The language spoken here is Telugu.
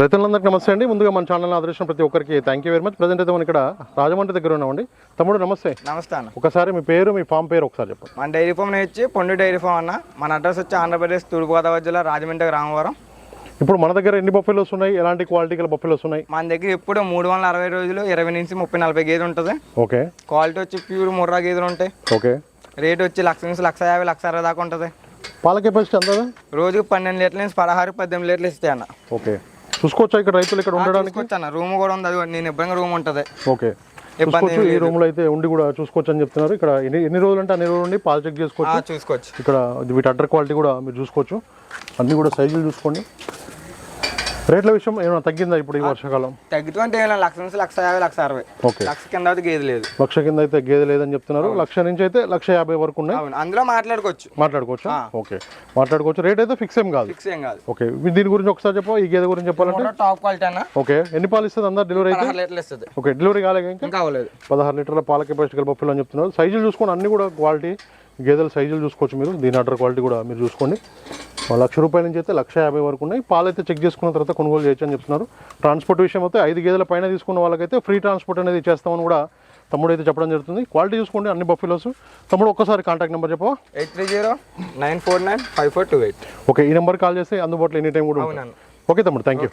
రైతులందరికీ నమస్తే అండి. ముందుగా మన ఛానల్ ఆదరించిన ప్రతి ఒక్కరికి thank you very much present అయితే మనం ఇక్కడ రాజమండ్రి దగ్గర ఉన్నామండి. తమ్ముడు నమస్తే. నమస్తే అన్న. ఒకసారి మీ పేరు మీ ఫామ్ పేరు ఒకసారి చెప్పండి. మన డైరీ ఫామ్ వచ్చి పొండు డైరీ ఫామ్ అన్న. మన అడ్రస్ వచ్చి ఆంధ్రప్రదేశ్ తూర్పుగోదావరి జిల్లా రాజమండ్రి రామవరం ఇప్పుడు మన దగ్గర ఎన్ని బఫెలోస్ ఉన్నాయి? ఎలాంటి క్వాలిటీ గల బఫెలోస్ ఉన్నాయి? మన దగ్గర ఎప్పుడు మూడు వందల అరవై రోజులు ఇరవై నుంచి ముప్పై నలభై గేదెలు ఉంటుంది. ఓకే. క్వాలిటీ వచ్చి ప్యూర్ ముర్రా గేదెలు ఉంటాయి. ఓకే. రేట్ వచ్చి లక్ష నుంచి లక్ష యాభై లక్ష అరవై దాకా ఉంటుంది. పాల కెపాసిటీ ఎంత రోజుకి పన్నెండు లీటర్ల నుంచి పదహారు పద్దెనిమిది లీటర్లు ఇస్తాయి అన్న. ఓకే. చూసుకోవచ్చా ఇక్కడ రైతులు ఇక్కడ ఉండడానికి? రూమ్ కూడా ఉంది అది నేను ఇబ్బంది రూమ్ ఉంటుంది. ఓకే. చూసుకోవచ్చు ఈ రూమ్లో అయితే ఉండి కూడా చూసుకోవచ్చు అని చెప్తున్నారు. ఇక్కడ ఎన్ని ఎన్ని రోజులు అంటే అన్ని రోజులు ఉండి పాలు చెక్ చేసుకోవచ్చు. చూసుకోవచ్చు. ఇక్కడ వీటి అడ్డర్ క్వాలిటీ కూడా మీరు చూసుకోవచ్చు. అన్నీ కూడా సైజులు చూసుకోండి. రేట్ల విషయం ఏమైనా తగ్గిందా ఇప్పుడు ఈ వర్షాకాలం? తగ్గుతుంటే ఏం లేదు, లక్ష నుంచి లక్ష యాభై లక్ష అరవై. ఓకే. లక్ష కింద అయితే గేదె లేదు. లక్ష కింద అయితే గేదె లేదని చెప్తున్నారు. లక్ష నుంచి అయితే లక్ష యాభై వరకు ఉన్నాయి. అందులో మాట్లాడుకోవచ్చు. మాట్లాడుకోవచ్చు? ఓకే. మాట్లాడుకోవచ్చు. రేట్ అయితే ఫిక్స్ ఏం కాదు. ఫిక్స్ ఏం కాదు. ఓకే. దీని గురించి ఒకసారి చెప్పు ఈ గేదె గురించి చెప్పాలంటే? టాప్ క్వాలిటీ అన్న. ఓకే. ఎన్ని పాలు ఇస్తుంది అందరు డెలివరీ అయితే? పదహారు లీటర్లు ఇస్తుంది. ఓకే. డెలివరీ కాలేదు ఇంకా? అవ్వలేదు. పదహారు లీటర్ల పాల కెపాసిటీ గల బొఫెలు అని చెప్తున్నారు. సైజులు చూసుకోండి. అన్ని కూడా క్వాలిటీ గేదెల సైజులు చూసుకోవచ్చు మీరు. దీని అడ్డర్ క్వాలిటీ కూడా మీరు చూసుకోండి. లక్ష రూపాయల నుంచి అయితే లక్ష యాభై వరకు ఉన్నాయి. పాలు అయితే చెక్ చేసుకున్న తర్వాత కొనుగోలు చేయొచ్చు అని చెప్తున్నారు. ట్రాన్స్పోర్ట్ విషయం అయితే ఐదు గేదెల పైన తీసుకున్న వాళ్ళకైతే ఫ్రీ ట్రాన్స్పోర్ట్ అనేది చేస్తామని కూడా తమ్ముడు అయితే చెప్పడం జరుగుతుంది. క్వాలిటీ చూసుకోండి అన్ని బఫెలోస్. తమ్ముడు ఒక్కసారి కాంటాక్ట్ నెంబర్ చెప్పవా? Eight three zero nine four nine five four two eight. Okay ఈ నెంబర్ కాల్ చేస్తే అందుబాటులో ఎనీ టైం కూడా ఓకే తమ్ముడు థ్యాంక్ యూ.